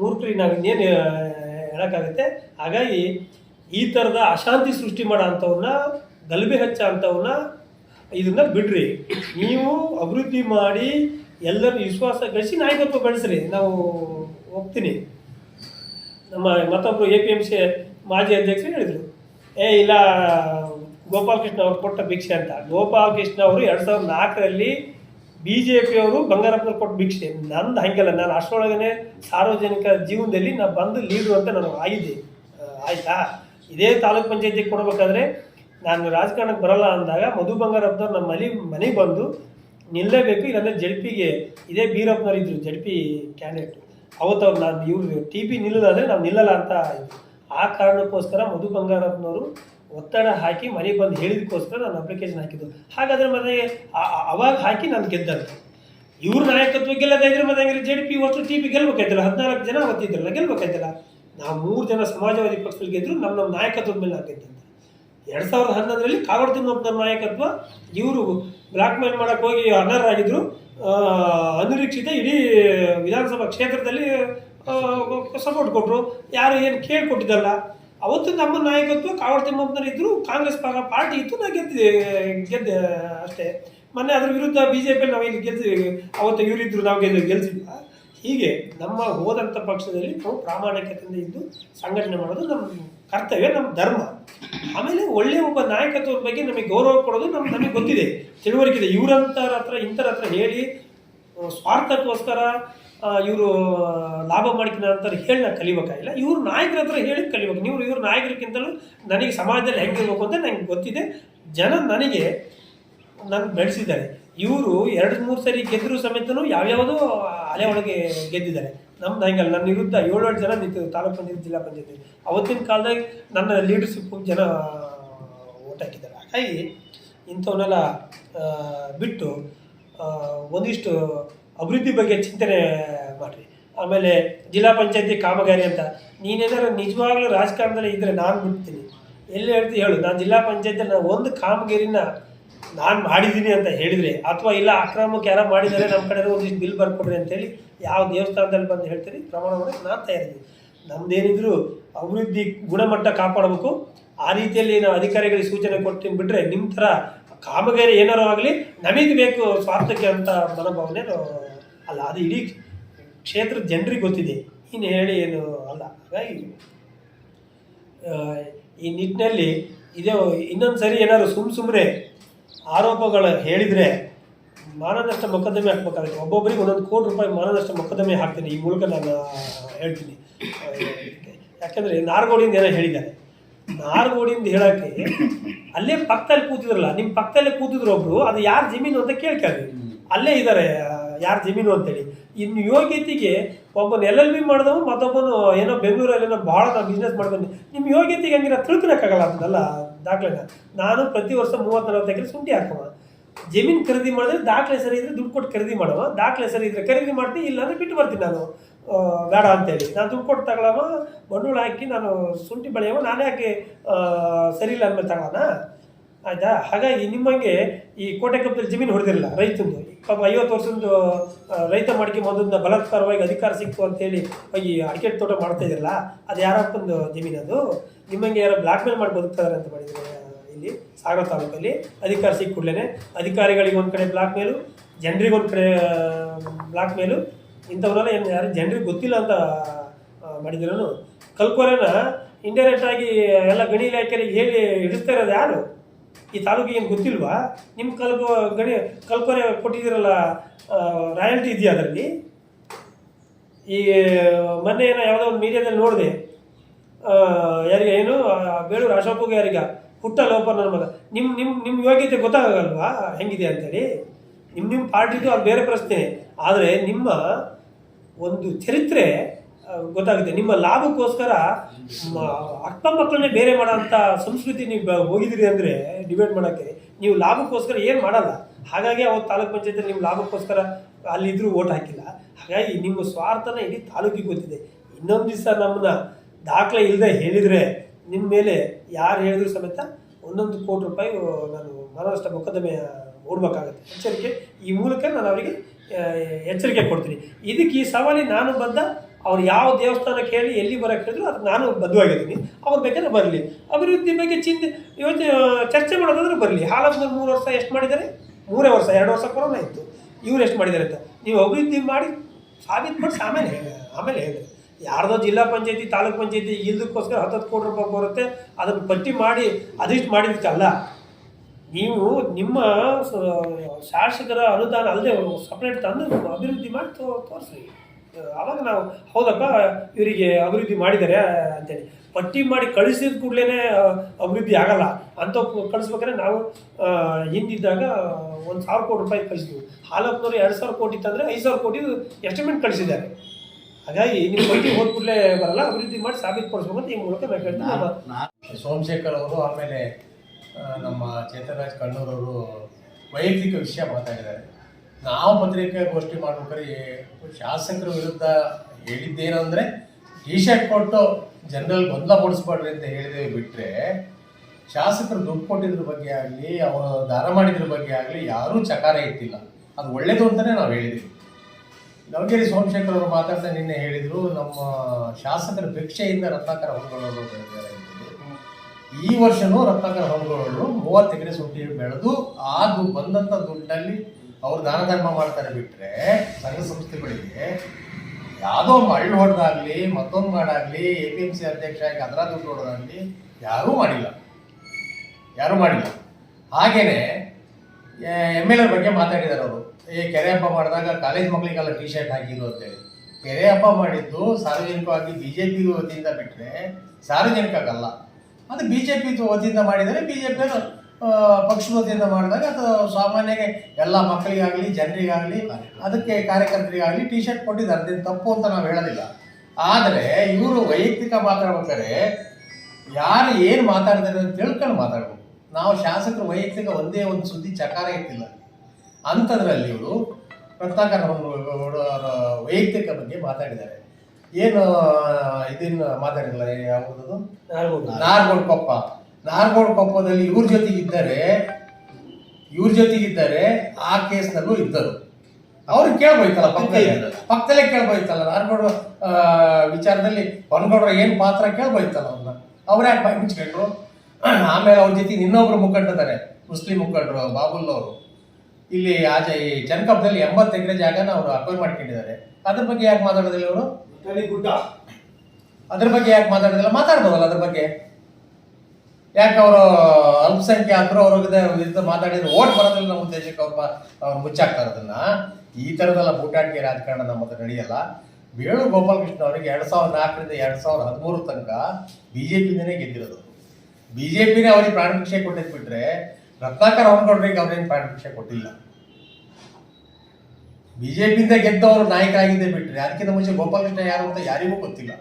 ಮೂರ್ತಿ ನಾವು ಇನ್ನೇನು ಹೇಳೋಕ್ಕಾಗುತ್ತೆ? ಹಾಗಾಗಿ ಈ ಥರದ ಅಶಾಂತಿ ಸೃಷ್ಟಿ ಮಾಡೋ ಅಂಥವನ್ನ ಗಲಭೆ ಹಚ್ಚ ಅಂಥವನ್ನ ಇದನ್ನ ಬಿಡ್ರಿ. ನೀವು ಅಭಿವೃದ್ಧಿ ಮಾಡಿ ಎಲ್ಲರ ವಿಶ್ವಾಸ ಗಳಿಸಿ ನಾಯಕತ್ವ ಬೆಳೆಸ್ರಿ. ನಾವು ಹೋಗ್ತೀನಿ. ನಮ್ಮ ಮತ್ತೊಬ್ಬರು ಎ ಪಿ ಎಂ ಸಿ ಮಾಜಿ ಅಧ್ಯಕ್ಷರು ಹೇಳಿದರು. ಏ, ಇಲ್ಲ, ಗೋಪಾಲಕೃಷ್ಣ ಅವ್ರು ಕೊಟ್ಟ ಭಿಕ್ಷೆ ಅಂತ. ಗೋಪಾಲಕೃಷ್ಣ ಅವರು ಎರಡು ಸಾವಿರದ ನಾಲ್ಕರಲ್ಲಿ ಬಿ ಜೆ ಪಿಯವರು ಬಂಗಾರಪ್ಪನವ್ರು ಕೊಟ್ಟ ಭಿಕ್ಷೆ. ನಂದು ಹಂಗೆಲ್ಲ, ನಾನು ಅಷ್ಟರೊಳಗನೆ ಸಾರ್ವಜನಿಕ ಜೀವನದಲ್ಲಿ ನಾನು ಬಂದು ಲೀಡ್ರು ಅಂತ ನಾನು ಆಗಿದ್ದೆ. ಆಯಿತಾ ಆಯ್ತಾ? ಇದೇ ತಾಲೂಕ್ ಪಂಚಾಯತಿಗೆ ಕೊಡಬೇಕಾದ್ರೆ ನಾನು ರಾಜಕಾರಣಕ್ಕೆ ಬರಲ್ಲ ಅಂದಾಗ ಮಧು ಬಂಗಾರಪ್ಪನವ್ರು ನಮ್ಮ ಮನೆ, ಮನೆಗೆ ಬಂದು ನಿಲ್ಲಲೇಬೇಕು ಇಲ್ಲಾಂದರೆ ಜಡ್ಪಿಗೆ ಇದೇ ಬೀರಪ್ಪನವ್ರು ಇದ್ದರು ಜಡ್ಪಿ ಕ್ಯಾಂಡಿಡೇಟ್. ಅವತ್ತು ಅವ್ರು ನಾನು ಇವ್ರು ಟಿ ಪಿ ನಿಲ್ಲದಾದ್ರೆ ನಾವು ನಿಲ್ಲಲ್ಲ ಅಂತ. ಆ ಕಾರಣಕ್ಕೋಸ್ಕರ ಮಧು ಬಂಗಾರಪ್ಪನವರು ಒತ್ತಡ ಹಾಕಿ ಮನೆಗೆ ಬಂದು ಹೇಳಿದಕ್ಕೋಸ್ಕರ ನಾನು ಅಪ್ಲಿಕೇಶನ್ ಹಾಕಿದ್ದು. ಹಾಗಾದ್ರೆ ಮತ್ತೆ ಅವಾಗ ಹಾಕಿ ನಾನು ಗೆದ್ದಂತೆ ಇವ್ರ ನಾಯಕತ್ವ ಗೆಲ್ಲದ ಇದ್ರೆ ಮತ್ತೆ ಹಂಗಿದ್ರೆ ಜೆ ಡಿ ಪಿ ಒಟ್ಟು ಟಿ ಪಿ ಗೆಲ್ಬೇಕಾಯ್ತಲ್ಲ? ಹದಿನಾಲ್ಕು ಜನ ಅವತ್ತಿದ್ರಲ್ಲ, ಗೆಲ್ಬೇಕಾಯ್ತಲ್ಲ? ನಾವು ಮೂರು ಜನ ಸಮಾಜವಾದಿ ಪಕ್ಷದಲ್ಲಿ ಗೆದ್ದರು ನಮ್ಮ ನಮ್ಮ ನಾಯಕತ್ವದ ಮೇಲೆ ನಾವು ಗೆದ್ದಂತೆ ಎರಡು ಸಾವಿರದ ಹನ್ನೊಂದರಲ್ಲಿ ಕಾಗಡ ತಿಮ್ಮಪ್ಪನ ನಾಯಕತ್ವ ಇವರು ಬ್ಲಾಕ್ ಮೇಲ್ ಮಾಡಕ್ಕೆ ಹೋಗಿ ಅನರ್ಹರಾಗಿದ್ದರು ಅನಿರೀಕ್ಷಿತ ಇಡೀ ವಿಧಾನಸಭಾ ಕ್ಷೇತ್ರದಲ್ಲಿ ಸಪೋರ್ಟ್ ಕೊಟ್ಟರು ಯಾರು ಏನು ಕೇಳಿಕೊಟ್ಟಿದ್ದಲ್ಲ. ಅವತ್ತು ನಮ್ಮ ನಾಯಕತ್ವ ಕಾವಡ ತಿಮ್ಮಪ್ಪನಲ್ಲಿ ಇದ್ದರು ಕಾಂಗ್ರೆಸ್ ಪಾರ್ಟಿ ಇತ್ತು, ನಾ ಗೆದ್ದೆ ಗೆದ್ದೆ ಅಷ್ಟೇ. ಮೊನ್ನೆ ಅದ್ರ ವಿರುದ್ಧ ಬಿ ಜೆ ಪಿಯಲ್ಲಿ ನಾವು ಇಲ್ಲಿ ಗೆದ್ದು ಅವತ್ತು ಇವರಿದ್ರು, ನಾವು ಗೆದ್ದು, ಗೆಲ್ಸಿದ್ವ. ಹೀಗೆ ನಮ್ಮ ಹೋದಂಥ ಪಕ್ಷದಲ್ಲಿ ನಾವು ಪ್ರಾಮಾಣಿಕತೆಯಿಂದ ಇದ್ದು ಸಂಘಟನೆ ಮಾಡೋದು ನಮ್ಮ ಕರ್ತವ್ಯ, ನಮ್ಮ ಧರ್ಮ. ಆಮೇಲೆ ಒಳ್ಳೆಯ ಒಬ್ಬ ನಾಯಕತ್ವದ ಬಗ್ಗೆ ನಮಗೆ ಗೌರವ ಕೊಡೋದು ನಮ್ಗೆ ನಮಗೆ ಗೊತ್ತಿದೆ. ತಿಳುವಳಿಕೆ ಇದೆ. ಇವರಂತರ ಹತ್ರ ಇಂಥರ ಹತ್ರ ಹೇಳಿ ಸ್ವಾರ್ಥಕ್ಕೋಸ್ಕರ ಇವರು ಲಾಭ ಮಾಡ್ಕಿನ ಅಂತ ಹೇಳಿ ನಾನು ಕಲಿಬೇಕಾಗಿಲ್ಲ. ಇವ್ರು ನಾಯಕರ ಹತ್ರ ಹೇಳಿ ಕಲಿಬೇಕು. ನೀವು ಇವ್ರ ನಾಯಕರಿಗಿಂತಲೂ ನನಗೆ ಸಮಾಜದಲ್ಲಿ ಹೆಂಗಿರ್ಬೇಕು ಅಂತ ನನಗೆ ಗೊತ್ತಿದೆ. ಜನ ನನಗೆ ನಾನು ಬೆಳೆಸಿದ್ದಾರೆ. ಇವರು ಎರಡು ಮೂರು ಸರಿ ಗೆದ್ದರೂ ಸಮೇತನೂ ಯಾವ್ಯಾವುದೋ ಅಲೆ ಒಳಗೆ ಗೆದ್ದಿದ್ದಾರೆ. ನಮ್ದು ಹಂಗಲ್ಲ ನನ್ನ ವಿರುದ್ಧ ಏಳೇಳು ಜನ ನಿಂತಿದ್ರು, ತಾಲೂಕು ಪಂಚಾಯತ್, ಜಿಲ್ಲಾ ಪಂಚಾಯತ್ ಅವತ್ತಿನ ಕಾಲದಾಗ ನನ್ನ ಲೀಡರ್ಶಿಪ್ ಜನ ಓಟ್ ಹಾಕಿದ್ದಾರೆ. ಹಾಗಾಗಿ ಇಂಥವನ್ನೆಲ್ಲ ಬಿಟ್ಟು ಒಂದಿಷ್ಟು ಅಭಿವೃದ್ಧಿ ಬಗ್ಗೆ ಚಿಂತನೆ ಮಾಡಿರಿ. ಆಮೇಲೆ ಜಿಲ್ಲಾ ಪಂಚಾಯತಿ ಕಾಮಗಾರಿ ಅಂತ. ನೀನೇನಾದ್ರು ನಿಜವಾಗ್ಲೂ ರಾಜಕಾರಣದಲ್ಲಿ ಇದ್ದರೆ ನಾನು ಬಿಡ್ತೀನಿ. ಎಲ್ಲಿ ಹೇಳ್ತೀನಿ ಹೇಳು, ನಾನು ಜಿಲ್ಲಾ ಪಂಚಾಯತಿಯಲ್ಲಿ ನಾನು ಒಂದು ಕಾಮಗಾರಿನ ನಾನು ಮಾಡಿದ್ದೀನಿ ಅಂತ ಹೇಳಿದರೆ, ಅಥವಾ ಇಲ್ಲ ಅಕ್ರಮಕ್ಕೆ ಯಾರೋ ಮಾಡಿದ್ದಾರೆ ನಮ್ಮ ಕಡೆ ಒಂದಿಷ್ಟು ಬಿಲ್ ಬರ್ಕೊಡ್ರಿ ಅಂತೇಳಿ ಯಾವ ದೇವಸ್ಥಾನದಲ್ಲಿ ಬಂದು ಹೇಳ್ತೀರಿ? ಪ್ರಮಾಣ ಮಾಡಿ ನಾನು ತಯಾರಿದ್ದೀನಿ. ನಮ್ದೇನಿದ್ರು ಅಭಿವೃದ್ಧಿ ಗುಣಮಟ್ಟ ಕಾಪಾಡಬೇಕು. ಆ ರೀತಿಯಲ್ಲಿ ನಾವು ಅಧಿಕಾರಿಗಳಿಗೆ ಸೂಚನೆ ಕೊಟ್ಟು ಬಿಟ್ಟರೆ ನಿಮ್ಮ ಥರ ಕಾಮಗಾರಿ ಏನಾರು ಆಗಲಿ ನಮಗೆ ಬೇಕು ಸ್ವಾರ್ಥಕ್ಕೆ ಅಂತ ಮನೋಭಾವನೆ ಅಲ್ಲ. ಅದು ಇಡೀ ಕ್ಷೇತ್ರದ ಜನರಿಗೆ ಗೊತ್ತಿದೆ. ಇನ್ನು ಹೇಳಿ ಏನು ಅಲ್ಲ. ಹಾಗಾಗಿ ಈ ನಿಟ್ಟಿನಲ್ಲಿ ಇದೇ ಇನ್ನೊಂದು ಸರಿ ಏನಾದ್ರು ಸುಮ್ಮ ಸುಮ್ಮನೆ ಆರೋಪಗಳು ಹೇಳಿದರೆ ಮಾನನಷ್ಟ ಮೊಕದ್ದಮೆ ಹಾಕ್ಬೇಕಾಗುತ್ತೆ. ಒಬ್ಬೊಬ್ಬರಿಗೆ ಒಂದೊಂದು ಕೋಟಿ ರೂಪಾಯಿ ಮಾನನಷ್ಟ ಮೊಕದ್ದಮೆ ಹಾಕ್ತೀನಿ. ಈ ಮೂಲಕ ನಾನು ಹೇಳ್ತೀನಿ. ಯಾಕೆಂದರೆ ನಾರ್ಗೋಡಿಂದ ಏನೋ ಹೇಳಿದ್ದಾರೆ. ನಾರ್ಗೋಡಿಂದ ಹೇಳೋಕ್ಕೆ ಅಲ್ಲೇ ಪಕ್ಕದಲ್ಲಿ ಕೂತಿದ್ರಲ್ಲ ನಿಮ್ಮ ಪಕ್ಕದಲ್ಲೇ ಕೂತಿದ್ರು ಒಬ್ರು, ಅದು ಯಾರು ಜಮೀನು ಅಂತ ಕೇಳ್ಕೊಳ್ಳಿ ಅಲ್ಲೇ ಇದ್ದಾರೆ ಯಾರು ಜಮೀನು ಅಂತೇಳಿ. ಇನ್ನು ಯೋಗ್ಯತೆಗೆ ಒಬ್ಬನ ಎಲ್ ಎಲ್ ಬಿ ಮಾಡಿದವ ಮತ್ತೊಬ್ಬನು ಏನೋ ಬೆಂಗಳೂರಲ್ಲಿ ಏನೋ ಭಾಳ ನಾವು ಬಿಸ್ನೆಸ್ ಮಾಡ್ಕೊಂಡು ನಿಮ್ಮ ಯೋಗ್ಯತೆಗೆ ಹಂಗಿರ ತಿಳ್ಕೊಳಕ್ಕಾಗಲ್ಲ ಅದನ್ನೆಲ್ಲ ದಾಖಲೆನ. ನಾನು ಪ್ರತಿ ವರ್ಷ ಮೂವತ್ತು ನಲವತ್ತು ಎಕರೆ ಶುಂಠಿ ಹಾಕುವ ಜಮೀನು ಖರೀದಿ ಮಾಡಿದ್ರೆ ದಾಖಲೆ ಸರಿ ಇದ್ರೆ ದುಡ್ಡು ಕೊಟ್ಟು ಖರೀದಿ ಮಾಡುವ? ದಾಖಲೆ ಸರಿ ಇದ್ರೆ ಖರೀದಿ ಮಾಡ್ತೀನಿ, ಇಲ್ಲಾಂದ್ರೆ ಬಿಟ್ಟು ಬರ್ತೀನಿ ನಾನು. ಬೇಡ ಅಂತೇಳಿ. ನಾನು ದುಡ್ಡು ಕೊಟ್ಟು ತಗೊಳವ ಬಂಡವಾಳ ಹಾಕಿ ನಾನು ಶುಂಠಿ ಬೆಳೆಯವ, ನಾನೇ ಯಾಕೆ ಸರಿ ಇಲ್ಲ ಅಂದ್ಮೇಲೆ ತಗೊಳ್ಳೋಣ ಆಯ್ತಾ? ಹಾಗಾಗಿ ನಿಮ್ಮಂಗೆ ಈ ಕೋಟೆ ಕಪ್ಪದಲ್ಲಿ ಜಮೀನು ಹೊಡೆದಿರಲ್ಲ ರೈತಂದು. ಪಾಪ ಐವತ್ತು ವರ್ಷದ ರೈತ ಮಾಡ್ಕೊಂಬಂದನ್ನ ಬಲಾತ್ಕಾರವಾಗಿ ಅಧಿಕಾರ ಸಿಕ್ತು ಅಂತೇಳಿ ಈ ಅಡಿಕೆ ತೋಟ ಮಾಡ್ತಾ ಇದ್ರಲ್ಲ ಅದು ಯಾರಪ್ಪಂದು ಜಮೀನು ಅದು ನಿಮ್ಮಂಗೆ ಯಾರೋ ಬ್ಲ್ಯಾಕ್ ಮೇಲ್ ಮಾಡಿ ಬದುಕ್ತಾರೆ ಅಂತ ಮಾಡಿದ್ರೆ. ಇಲ್ಲಿ ಸಾಗರ ತಾಲೂಕಲ್ಲಿ ಅಧಿಕಾರ ಸಿಕ್ಕ ಕೂಡಲೇ ಅಧಿಕಾರಿಗಳಿಗೆ ಒಂದು ಕಡೆ ಬ್ಲಾಕ್ ಮೇಲು ಜನರಿಗೆ ಒಂದು ಕಡೆ ಬ್ಲಾಕ್ ಮೇಲು ಇಂಥವ್ರೆಲ್ಲ ಏನು ಯಾರು ಜನರಿಗೆ ಗೊತ್ತಿಲ್ಲ ಅಂತ ಮಾಡಿದ್ರು ಕಲ್ಕೋರೆನ ಇಂಡೈರೆಕ್ಟ್ ಆಗಿ ಎಲ್ಲ ಗಣಿ ಇಲಾಖೆಗೆ ಹೇಳಿ ಹಿಡಿಸ್ತಾ ಇರೋದು ಯಾರು? ಈ ತಾಲೂಕಿಗೆ ಏನು ಗೊತ್ತಿಲ್ವಾ? ನಿಮ್ಮ ಕಲ್ಕೋ, ಗಣಿ, ಕಲ್ಕೋರೆ ಕೊಟ್ಟಿದ್ದೀರಲ್ಲ ರಾಯಲ್ಟಿ ಇದೆಯಾ ಅದರಲ್ಲಿ? ಈ, ಮೊನ್ನೆ ಏನೋ ಯಾವುದೋ ಒಂದು ಮೀಡಿಯಾದಲ್ಲಿ ನೋಡಿದೆ ಯಾರಿಗೆ ಏನು ಬೇಳೂರು ಅಶೋಕ್ಗೆ ಯಾರಿಗ? ಹುಟ್ಟ ಲೋಪ ನನ್ನ ಮಗ. ನಿಮ್ಮ ನಿಮ್ಮ ನಿಮ್ಮ ಯೋಗ್ಯತೆ ಗೊತ್ತಾಗಲ್ವಾ? ಹೆಂಗಿದೆ ಅಂತೇಳಿ? ನಿಮ್ಮ ನಿಮ್ಮ ಪಾರ್ಟಿದು ಅದು ಬೇರೆ ಪ್ರಶ್ನೆ. ಆದರೆ ನಿಮ್ಮ ಒಂದು ಚರಿತ್ರೆ ಗೊತ್ತಾಗುತ್ತೆ. ನಿಮ್ಮ ಲಾಭಕ್ಕೋಸ್ಕರ ಅಕ್ಕ ಮಕ್ಕಳನ್ನೇ ಬೇರೆ ಮಾಡೋಂಥ ಸಂಸ್ಕೃತಿ ನೀವು ಹೋಗಿದ್ದೀರಿ ಅಂದರೆ ಡಿಬೇಟ್ ಮಾಡೋಕ್ಕೆ ನೀವು ಲಾಭಕ್ಕೋಸ್ಕರ ಏನು ಮಾಡಲ್ಲ. ಹಾಗಾಗಿ ಅವತ್ತು ತಾಲೂಕ್ ಪಂಚಾಯತ್ ನಿಮ್ಮ ಲಾಭಕ್ಕೋಸ್ಕರ ಅಲ್ಲಿದ್ದರೂ ಓಟ್ ಹಾಕಿಲ್ಲ. ಹಾಗಾಗಿ ನಿಮ್ಮ ಸ್ವಾರ್ಥನ ಇಡೀ ತಾಲೂಕಿಗೆ ಗೊತ್ತಿದೆ. ಇನ್ನೊಂದು ದಿವಸ ನಮ್ಮನ್ನ ದಾಖಲೆ ಇಲ್ಲದೆ ಹೇಳಿದರೆ ನಿಮ್ಮ ಮೇಲೆ ಯಾರು ಹೇಳಿದ್ರು ಸಮೇತ ಒಂದೊಂದು ಕೋಟಿ ರೂಪಾಯಿ ನಾನು ಮಹಾರಾಷ್ಟ್ರ ಮೊಕದ್ದಮೆ ಹೂಡ್ಬೇಕಾಗತ್ತೆ. ಎಚ್ಚರಿಕೆ, ಈ ಮೂಲಕ ನಾನು ಅವರಿಗೆ ಎಚ್ಚರಿಕೆ ಕೊಡ್ತೀನಿ. ಇದಕ್ಕೆ ಈ ಸವಾಲಿ ನಾನು ಬಂದ, ಅವ್ರು ಯಾವ ದೇವಸ್ಥಾನಕ್ಕೆ ಹೇಳಿ, ಎಲ್ಲಿ ಬರೋಕ್ಕೆ ಹೇಳಿದ್ರು, ಅದಕ್ಕೆ ನಾನು ಬದ್ಧವಾಗಿದ್ದೀನಿ. ಅವ್ರು ಬೇಕಾದ್ರೆ ಬರಲಿ. ಅಭಿವೃದ್ಧಿ ಬಗ್ಗೆ ಚಿಂತೆ, ಯೋಚನೆ ಚರ್ಚೆ ಮಾಡೋದಾದ್ರೆ ಬರಲಿ. ಹಾಲಪ್ಪನಲ್ಲಿ ಮೂರು ವರ್ಷ ಎಷ್ಟು ಮಾಡಿದ್ದಾರೆ? ಮೂರೇ ವರ್ಷ, ಎರಡು ವರ್ಷ ಕೊರೋನಾ ಇತ್ತು. ಇವ್ರು ಎಷ್ಟು ಮಾಡಿದ್ದಾರೆ ಅಂತ. ನೀವು ಅಭಿವೃದ್ಧಿ ಮಾಡಿ ಸಾಬೀತು ಮಾಡಿಸಿ ಆಮೇಲೆ ಆಮೇಲೆ ಹೇಳಿ ಯಾರ್ದೋ ಜಿಲ್ಲಾ ಪಂಚಾಯತಿ, ತಾಲೂಕ್ ಪಂಚಾಯತಿ ಇಲ್ದಕ್ಕೋಸ್ಕರ ಹತ್ತತ್ತು ಕೋಟಿ ರೂಪಾಯಿ ಬರುತ್ತೆ. ಅದನ್ನು ಪಟ್ಟಿ ಮಾಡಿ, ಅದಿಷ್ಟು ಮಾಡಿದ್ದಕ್ಕಲ್ಲ ನೀವು ನಿಮ್ಮ ಶಾಸಕರ ಅನುದಾನ ಅಲ್ಲದೆ ಸಪ್ರೇಟ್ ತಂದು ಅಭಿವೃದ್ಧಿ ಮಾಡಿ ತೋ, ತೋರಿಸ್ರಿ. ಆವಾಗ ನಾವು, ಹೌದಪ್ಪ, ಇವರಿಗೆ ಅಭಿವೃದ್ಧಿ ಮಾಡಿದ್ದಾರೆ ಅಂತೇಳಿ. ಪಟ್ಟಿ ಮಾಡಿ ಕಳಿಸಿದ ಕೂಡಲೇ ಅಭಿವೃದ್ಧಿ ಆಗಲ್ಲ. ಅಂತ ಕಳಿಸ್ಬೇಕಾದ್ರೆ ನಾವು ಹಿಂದಿದ್ದಾಗ ಒಂದು ಸಾವಿರ ಕೋಟಿ ರೂಪಾಯಿ ಕಳಿಸಿದ್ವಿ. ಹಾಲಪ್ಪನವರು ಎರಡು ಸಾವಿರ ಕೋಟಿ ತಂದರೆ ಐದು ಸಾವಿರ ಕೋಟಿ ಎಸ್ಟಿಮೇಟ್ ಕಳಿಸಿದ್ದಾರೆ. ಹಾಗಾಗಿ ನಿಮ್ಮ ಬಗ್ಗೆ ಹೋದ ಕೂಡಲೇ ಬರಲ್ಲ ಅಭಿವೃದ್ಧಿ ಮಾಡಿ ಸಾಬೀತುಪಡಿಸ್ಬೇಕು ಅಂತ ಈ ಮೂಲಕ ನಾನು ಹೇಳ್ತೀನಿ ನಮ್ಮ ಸೋಮಶೇಖರ್ ಅವರು ಆಮೇಲೆ ಆ, ನಮ್ಮ ಚೇತನರಾಜ್ ಕಣ್ಣೂರವರು ವೈಯಕ್ತಿಕ ವಿಷಯ ಮಾತಾಡಿದ್ದಾರೆ. ನಾವು ಪತ್ರಿಕಾಗೋಷ್ಠಿ ಮಾಡ್ಬೇಕಾದ್ರೆ ಶಾಸಕರ ವಿರುದ್ಧ ಹೇಳಿದ್ದೇನಂದ್ರೆ ಟಿ ಶರ್ಟ್ ಕೊಟ್ಟು ಜನರಲ್ ಗೊಂದಲ ಮೂಡಿಸ್ಬೇಡ್ರಿ ಅಂತ ಹೇಳಿದೆ ಬಿಟ್ಟರೆ ಶಾಸಕರು ದುಡ್ಡು ಕೊಟ್ಟಿದ್ರ ಬಗ್ಗೆ ಆಗಲಿ ಅವರು ದಾನ ಮಾಡಿದ್ರ ಬಗ್ಗೆ ಆಗಲಿ ಯಾರೂ ಚಕಾರ ಇಟ್ಟಿಲ್ಲ. ಅದು ಒಳ್ಳೇದು ಅಂತಲೇ ನಾವು ಹೇಳಿದ್ದೀವಿ. ನವಗೇರಿ ಸೋಮಶೇಖರ್ ಅವರು ಮಾತಾಡ್ತಾ ನಿನ್ನೆ ಹೇಳಿದ್ರು, ನಮ್ಮ ಶಾಸಕರ ಭಿಕ್ಷೆಯಿಂದ ರತ್ನಾಕರ ಹೊಂದ್ಕೊಳ್ಳೋರು ಈ ವರ್ಷನೂ ರತ್ನಾಕರ ಹೊಂದ್ಕೊಳ್ಳೋರು ಮೂವತ್ತು ಎಕರೆ ಸುಟ್ಟಿ ಬೆಳೆದು ಆ ಬಂದಂತ ಬಂದಂಥ ದುಡ್ಡಲ್ಲಿ ಅವ್ರು ದಾನ ಧರ್ಮ ಮಾಡ್ತಾರೆ ಬಿಟ್ರೆ, ಸಂಘ ಸಂಸ್ಥೆಗಳಿಗೆ ಯಾವುದೋ ಹಳ್ಳಿ ಹೊಡೆದಾಗ್ಲಿ, ಮತ್ತೊಂದು ಮಾಡಾಗ್ಲಿ ಎ ಪಿ ಎಂ ಸಿ ಅಧ್ಯಕ್ಷ ಆಗಿ ಅದರ ದುಡ್ಡು ಹೊಡೆದಾಗ್ಲಿ, ಯಾರೂ ಮಾಡಿಲ್ಲ. ಯಾರೂ ಮಾಡಿಲ್ಲ. ಹಾಗೇನೆ ಎಂ ಎಲ್ ಎ ಬಗ್ಗೆ ಮಾತಾಡಿದಾರೆ ಅವರು. ಈ ಕೆರೆ ಹಬ್ಬ ಮಾಡಿದಾಗ ಕಾಲೇಜ್ ಮಕ್ಕಳಿಗೆಲ್ಲ ಟಿ ಶರ್ಟ್ ಹಾಕಿದ್ರು ಅಂತೇಳಿ ಕೆರೆ ಹಬ್ಬ ಮಾಡಿದ್ದು ಸಾರ್ವಜನಿಕವಾಗಿ ಬಿ ಜೆ ಪಿ ವತಿಯಿಂದ ಬಿಟ್ಟರೆ ಸಾರ್ವಜನಿಕಕ್ಕಲ್ಲ. ಅದು ಬಿ ಜೆ ಪಿ ವತಿಯಿಂದ ಮಾಡಿದರೆ ಬಿ ಜೆ ಪಿಯನ್ನು ಪಕ್ಷದ ವತಿಯಿಂದ ಮಾಡಿದಾಗ ಅದು ಸಾಮಾನ್ಯಗೆ ಎಲ್ಲ ಮಕ್ಕಳಿಗಾಗಲಿ, ಜನರಿಗಾಗಲಿ, ಅದಕ್ಕೆ ಕಾರ್ಯಕರ್ತರಿಗಾಗಲಿ ಟಿ ಶರ್ಟ್ ಕೊಟ್ಟಿದ್ದಾರೆ. ಅದೇನು ತಪ್ಪು ಅಂತ ನಾವು ಹೇಳೋದಿಲ್ಲ. ಆದರೆ ಇವರು ವೈಯಕ್ತಿಕ ಮಾತಾಡ್ಬೇಕಾದ್ರೆ ಯಾರು ಏನು ಮಾತಾಡ್ತಾರೆ ಅಂತ ತಿಳ್ಕೊಂಡು ಮಾತಾಡ್ಬೇಕು. ನಾವು ಶಾಸಕರು ವೈಯಕ್ತಿಕ ಒಂದೇ ಒಂದು ಸುದ್ದಿ ಚಕಾರ ಇತ್ತಿಲ್ಲ ಅಂಥದ್ರಲ್ಲಿ ಇವರು ರತ್ನಾಕರ್ ಅವರ ವೈಯಕ್ತಿಕ ಬಗ್ಗೆ ಮಾತಾಡಿದ್ದಾರೆ. ಏನು ಇದನ್ನ ಮಾತಾಡಿಲ್ಲ ಯಾವುದದು? ನಾರ್ಗೋಡ್. ಕೊಪ್ಪ. ನಾರ್ಗೋಡ್ ಕೊಪ್ಪದಲ್ಲಿ ಇವ್ರ ಜೊತೆಗಿದ್ದರೆ ಇವ್ರ ಜೊತೆಗಿದ್ದರೆ ಆ ಕೇಸ್ನಲ್ಲೂ ಇದ್ದರು. ಅವ್ರು ಕೇಳ್ಬೋಯ್ತಲ್ಲ ಪಕ್ಕದಲ್ಲಿ ಪಕ್ಕದಲ್ಲೇ. ಕೇಳ್ಬೋಯ್ತಲ್ಲ ನಾರ್ಗೋಡ್ ವಿಚಾರದಲ್ಲಿ ಹೊನ್ಗೌಡ್ರ ಏನು ಪಾತ್ರ ಕೇಳ್ಬೋಯ್ತಲ್ಲ ಅವ್ರನ್ನ. ಅವ್ರು ಯಾಕೆ ಬಾಯಿ ಮುಚ್ಕೊಂಡ್ರು ಆಮೇಲೆ ಅವ್ರ ಜೊತೆಗೆ ಇನ್ನೊಬ್ರು ಮುಖಂಡದ್ದಾರೆ ಮುಸ್ಲಿಂ ಮುಖಂಡರು ಬಾಬುಲ್ ಅವರು. ಇಲ್ಲಿ ಆಚೆ ಈ ಜನಕಪ್ಪದಲ್ಲಿ ಎಂಬತ್ತು ಎಕರೆ ಜಾಗನ ಅವರು ಅಕ್ವೈರ್ ಮಾಡ್ಕೊಂಡಿದ್ದಾರೆ. ಅದ್ರ ಬಗ್ಗೆ ಯಾಕೆ ಮಾತಾಡೋದಿಲ್ಲ ಅವರು ಅದ್ರ ಬಗ್ಗೆ ಯಾಕೆ ಮಾತಾಡೋದಿಲ್ಲ? ಮಾತಾಡ್ಬೋದಲ್ಲ ಅದ್ರ ಬಗ್ಗೆ. ಯಾಕೆ ಅವರು ಅಲ್ಪಸಂಖ್ಯಾತರು ಅವ್ರ ವಿರುದ್ಧ ಮಾತಾಡಿದ್ರೆ ಓಟ್ ಬರೋದಿಲ್ಲ ನಮ್ಮ ದೇಶಕ್ಕೆ ಅವ್ರು ಮುಚ್ಚಾಕ್ತಾರೆ ಅದನ್ನ ಈ ಥರದೆಲ್ಲ ಬೂಟಾಟಿಕೆ ರಾಜಕಾರಣ ನಮ್ಮ ಹತ್ರ ನಡೆಯಲ್ಲ. ಬೇಳು ಗೋಪಾಲಕೃಷ್ಣ ಅವರಿಗೆ ಎರಡ್ ಸಾವಿರದ ನಾಲ್ಕರಿಂದ ಎರಡ್ ಸಾವಿರದ ಹದಿಮೂರು ತನಕ ಬಿ ಜೆ ಪಿನೇ ಗೆದ್ದಿರೋದು. ಬಿ ಜೆ ಪಿನೇ ಅವ್ರಿಗೆ ಪ್ರಾಣ ಭಿಕ್ಷೆ ಕೊಟ್ಟಿದ್ ಬಿಟ್ರೆ ರತ್ನಾಕರ್ ಹೊಂದ್ಕೊಡ್ರಿಗೆ ಅವ್ರೇನು ಪ್ರಾಣ ಭಿಕ್ಷೆ ಕೊಟ್ಟಿಲ್ಲ. ಬಿಜೆಪಿಯಿಂದ ಗೆದ್ದವರು ನಾಯಕರಾಗಿದ್ದೇ ಬಿಟ್ರೆ ಅದಕ್ಕಿಂತ ಮುಂಚೆ ಗೋಪಾಲಕೃಷ್ಣ ಯಾರು ಅಂತ ಯಾರಿಗೂ ಗೊತ್ತಿಲ್ಲ.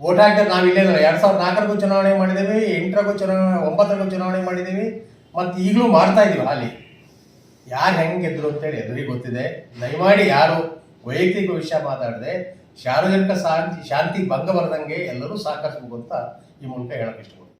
ಓಟ್ ಹಾಕಿದ್ರೆ ನಾವು ಇಲ್ಲ ಎರಡ್ ಸಾವಿರದ ನಾಲ್ಕರಿಗೂ ಚುನಾವಣೆ ಮಾಡಿದ್ದೀವಿ, ಎಂಟರಿಗೂ ಚುನಾವಣೆ, ಒಂಬತ್ತರಿಗೂ ಚುನಾವಣೆ ಮಾಡಿದ್ದೀವಿ, ಮತ್ತು ಈಗಲೂ ಮಾಡ್ತಾ ಇದೀವಿ ಅಲ್ಲಿ. ಯಾರು ಹೆಂಗೆ ಗೆದ್ರು ಅಂತೇಳಿ ಎದುರಿಗೆ ಗೊತ್ತಿದೆ. ದಯಮಾಡಿ ಯಾರು ವೈಯಕ್ತಿಕ ವಿಷಯ ಮಾತಾಡದೆ, ಸಾರ್ವಜನಿಕ ಶಾಂತಿ ಶಾಂತಿ ಭಂಗ ಬರದಂಗೆ ಎಲ್ಲರೂ ಸಹಕರಿಸಬೇಕು ಅಂತ ಈ ಮೂಲಕ ಹೇಳಕ್ಕೆ ಇಷ್ಟಪಡ್ತೀನಿ.